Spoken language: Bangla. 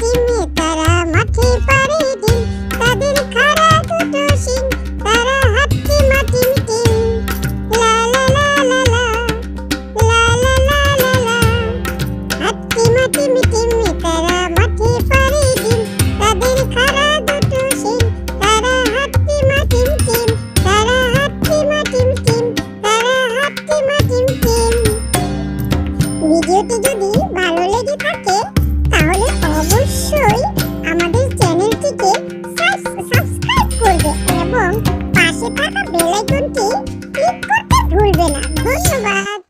দিনে তারা মাঠে পারে দিন তাদের খাড়া দুটো সিং তারা হাতে মাটি মিটি লা লা লা লা লা লা লা লা লা লা হাতে মাটি মিটি তারা মাঠে পারে দিন তাদের খাড়া দুটো সিং তারা হাতে মাটি মিটি তারা হাতে মাটি মিটি তারা হাতে মাটি মিটি ভিডিওটি যদি ভালো লেগে থাকে করবে এবং পাশে থাকা বেল আইকনটি ক্লিক করতে ভুলবে না। ধন্যবাদ।